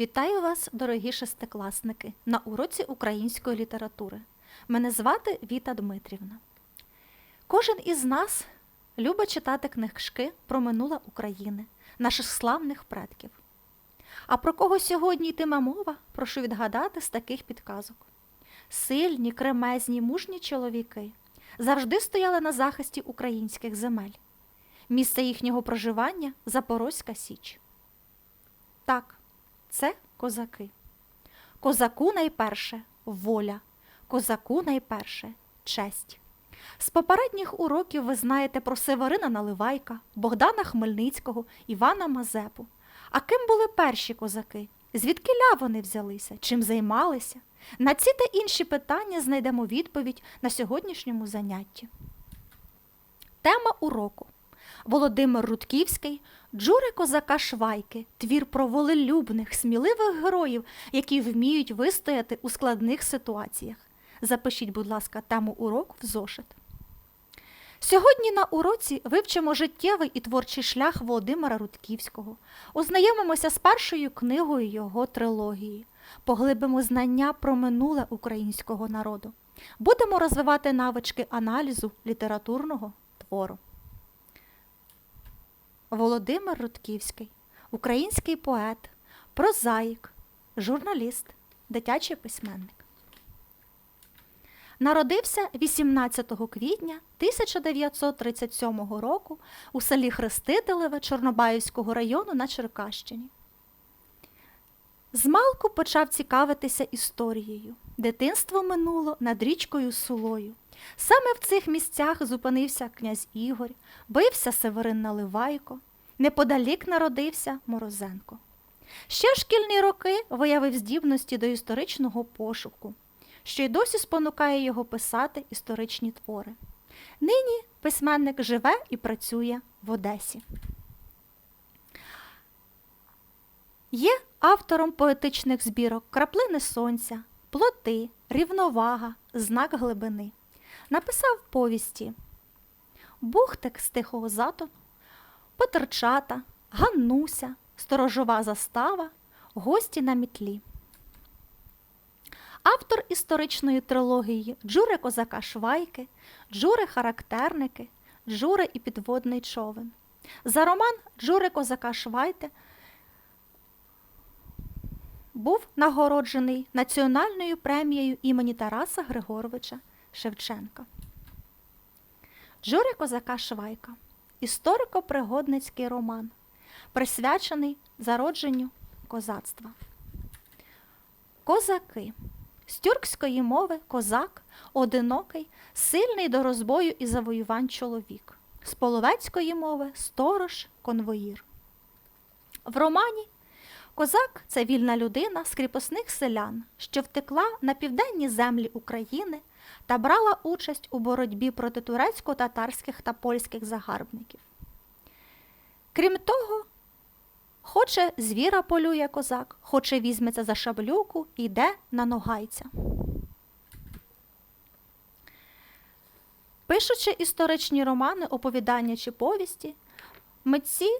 Вітаю вас, дорогі шестикласники, на уроці української літератури. Мене звати Віта Дмитрівна. Кожен із нас любить читати книжки про минуле України, наших славних предків. А про кого сьогодні йтиме мова, прошу відгадати з таких підказок. Сильні, кремезні, мужні чоловіки завжди стояли на захисті українських земель. Місце їхнього проживання Запорозька Січ. Так, це козаки. Козаку найперше воля, козаку найперше честь. З попередніх уроків ви знаєте про Северина Наливайка, Богдана Хмельницького, Івана Мазепу. А ким були перші козаки? Звідки ля вони взялися? Чим займалися? На ці та інші питання знайдемо відповідь на сьогоднішньому занятті. Тема уроку. Володимир Рудківський, Джури козака Швайки, твір про волелюбних, сміливих героїв, які вміють вистояти у складних ситуаціях. Запишіть, будь ласка, тему уроку в зошит. Сьогодні на уроці вивчимо життєвий і творчий шлях Володимира Рудківського, ознайомимося з першою книгою його трилогії, поглибимо знання про минуле українського народу, будемо розвивати навички аналізу літературного твору. Володимир Рудківський, український поет, прозаїк, журналіст, дитячий письменник. Народився 18 квітня 1937 року у селі Хрестителеве Чорнобаївського району на Черкащині. Змалку почав цікавитися історією. Дитинство минуло над річкою Сулою. Саме в цих місцях зупинився князь Ігор, бився Северин Наливайко, неподалік народився Морозенко. Ще в шкільні роки виявив здібності до історичного пошуку, що й досі спонукає його писати історичні твори. Нині письменник живе і працює в Одесі. Є автором поетичних збірок Краплини сонця, плоти, рівновага, знак глибини. Написав повісті Бухтик з тихого затону, Потерчата, Ганнуся, Сторожова застава, Гості на мітлі. Автор історичної трилогії Джури козака Швайки, Джури характерники, Джури і підводний човен. За роман Джури козака Швайки був нагороджений національною премією імені Тараса Григоровича Шевченка. Джури козака Швайка історико-пригодницький роман, присвячений зародженню козацтва. Козаки з тюркської мови козак, одинокий, сильний до розбою і завоювань чоловік, з половецької мови сторож, конвоїр. В романі Козак це вільна людина з кріпосних селян, що втекла на південні землі України та брала участь у боротьбі проти турецько-татарських та польських загарбників. Крім того, хоче звіра полює козак, хоче візьметься за шаблюку і йде на ногайця. Пишучи історичні романи, оповідання чи повісті, митці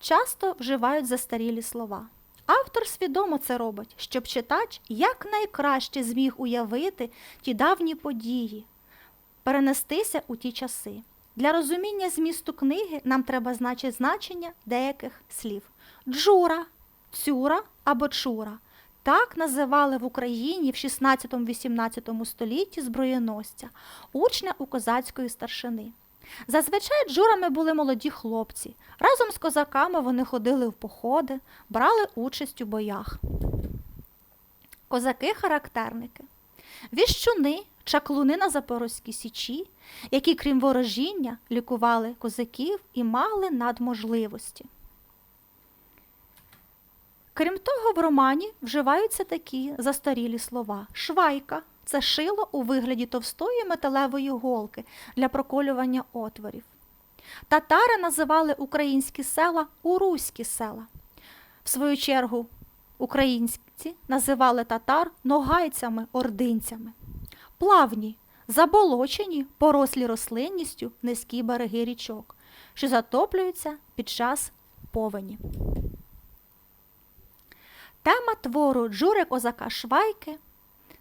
часто вживають застарілі слова. Автор свідомо це робить, щоб читач якнайкраще зміг уявити ті давні події, перенестися у ті часи. Для розуміння змісту книги нам треба значити значення деяких слів. Джура, цюра або чура. Так називали в Україні в 16-18 столітті зброєносця, учня у козацької старшини. Зазвичай джурами були молоді хлопці. Разом з козаками вони ходили в походи, брали участь у боях. Козаки-характерники. Віщуни, чаклуни на Запорозькій січі, які, крім ворожіння, лікували козаків і мали надможливості. Крім того, в романі вживаються такі застарілі слова швайка це шило у вигляді товстої металевої голки для проколювання отворів. Татари називали українські села уруські села. В свою чергу, українці називали татар ногайцями, ординцями. Плавні, заболочені, порослі рослинністю низькі береги річок, що затоплюються під час повені. Тема твору Джури козака Швайки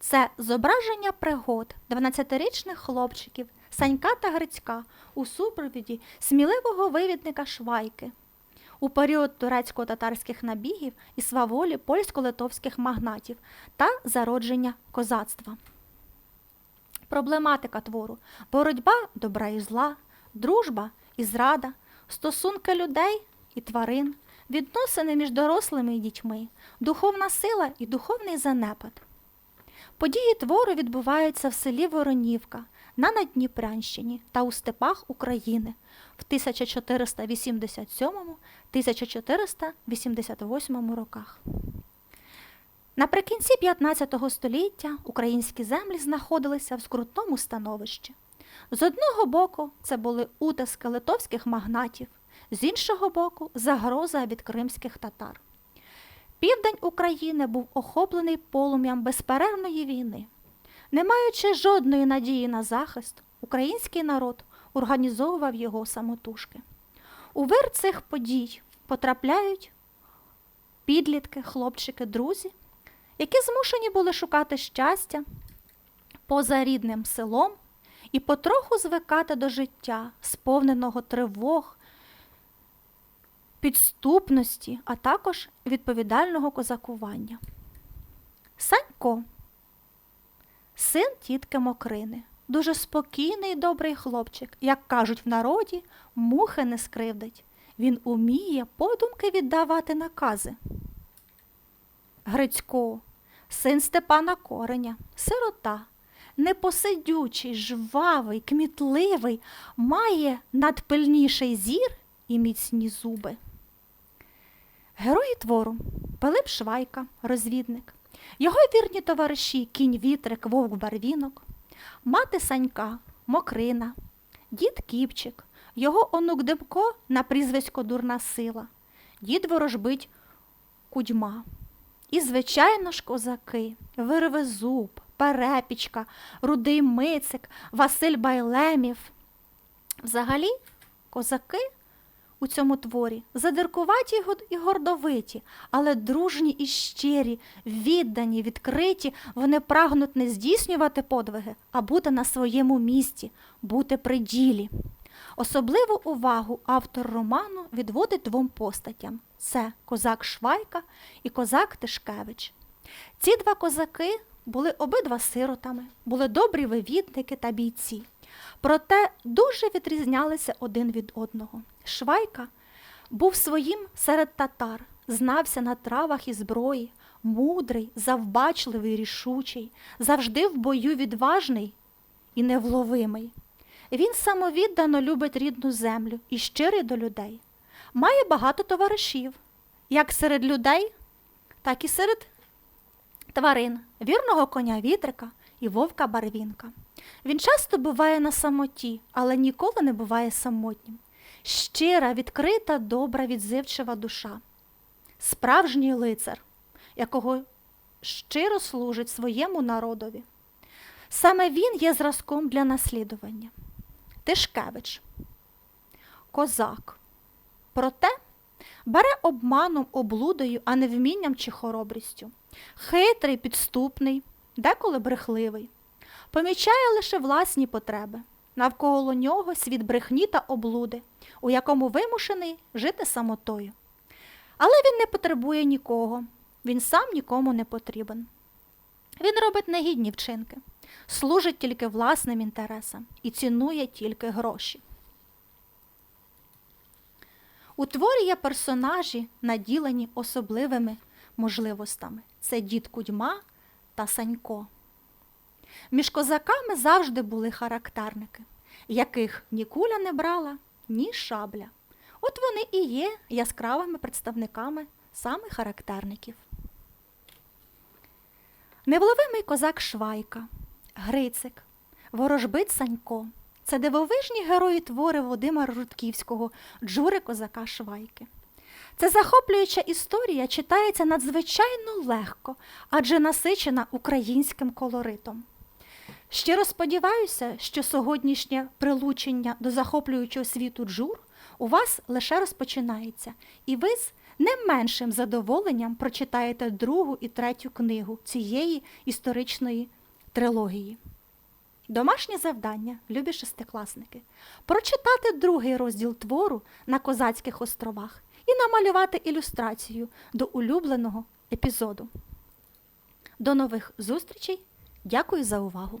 це зображення пригод 12-річних хлопчиків Санька та Грицька у супровіді сміливого вивідника Швайки у період турецько-татарських набігів і сваволі польсько-литовських магнатів та зародження козацтва. Проблематика твору боротьба добра і зла, дружба і зрада, стосунки людей і тварин, відносини між дорослими і дітьми, духовна сила і духовний занепад. Події твору відбуваються в селі Воронівка на Надніпрянщині та у степах України в 1487-1488 роках. Наприкінці 15 століття українські землі знаходилися в скрутному становищі. З одного боку, це були утиски литовських магнатів, з іншого боку, загроза від кримських татар. Південь України був охоплений полум'ям безперервної війни. Не маючи жодної надії на захист, український народ організовував його самотужки. У вир цих подій потрапляють підлітки, хлопчики, друзі, які змушені були шукати щастя поза рідним селом і потроху звикати до життя, сповненого тривог, підступності, а також відповідального козакування. Санько, син тітки Мокрини, дуже спокійний і добрий хлопчик, як кажуть в народі, мухи не скривдить. Він уміє подумки віддавати накази. Грицько, син Степана Кореня, сирота, непосидючий, жвавий, кмітливий, має надпильніший зір і міцні зуби. Герої твору. Пилип Швайка, розвідник, його вірні товариші кінь вітрик, вовк барвінок, мати Санька, Мокрина, дід Кіпчик, його онук Демко на прізвисько Дурна сила, дід ворожбить Кудьма. І, звичайно ж, козаки, Вирвезуб, Перепічка, Рудий Мицик, Василь Байлемів. Взагалі, козаки у цьому творі задиркуваті і гордовиті, але дружні і щирі, віддані, відкриті, вони прагнуть не здійснювати подвиги, а бути на своєму місці, бути при ділі. Особливу увагу автор роману відводить двом постатям це козак Швайка і козак Тишкевич. Ці два козаки були обидва сиротами, були добрі вивідники та бійці. Проте дуже відрізнялися один від одного. Швайка був своїм серед татар, знався на травах і зброї, мудрий, завбачливий, рішучий, завжди в бою відважний і невловимий. Він самовіддано любить рідну землю і щирий до людей. Має багато товаришів, як серед людей, так і серед тварин, вірного коня вітрика і вовка барвінка. Він часто буває на самоті, але ніколи не буває самотнім. Щира, відкрита, добра, відзивчива душа. Справжній лицар, якого щиро служить своєму народові. Саме він є зразком для наслідування. Тишкевич, козак. Проте бере обманом, облудою, а не вмінням чи хоробрістю. Хитрий, підступний, деколи брехливий. Помічає лише власні потреби. Навколо нього світ брехні та облуди, у якому вимушений жити самотою. Але він не потребує нікого, він сам нікому не потрібен. Він робить негідні вчинки, служить тільки власним інтересам і цінує тільки гроші. У творі є персонажі, наділені особливими можливостями. Це дід Кудьма та Санько. Між козаками завжди були характерники, яких ні куля не брала, ні шабля. От вони і є яскравими представниками саме характерників. Невловимий козак Швайка, Грицик, Ворожбит Санько це дивовижні герої твори Володимира Рудківського Джури козака Швайки. Це захоплююча історія читається надзвичайно легко, адже насичена українським колоритом. Щиро сподіваюся, що сьогоднішнє прилучення до захоплюючого світу джур у вас лише розпочинається, і ви з не меншим задоволенням прочитаєте другу і третю книгу цієї історичної трилогії. Домашнє завдання, любі шестикласники, прочитати другий розділ твору на Козацьких островах і намалювати ілюстрацію до улюбленого епізоду. До нових зустрічей! Дякую за увагу!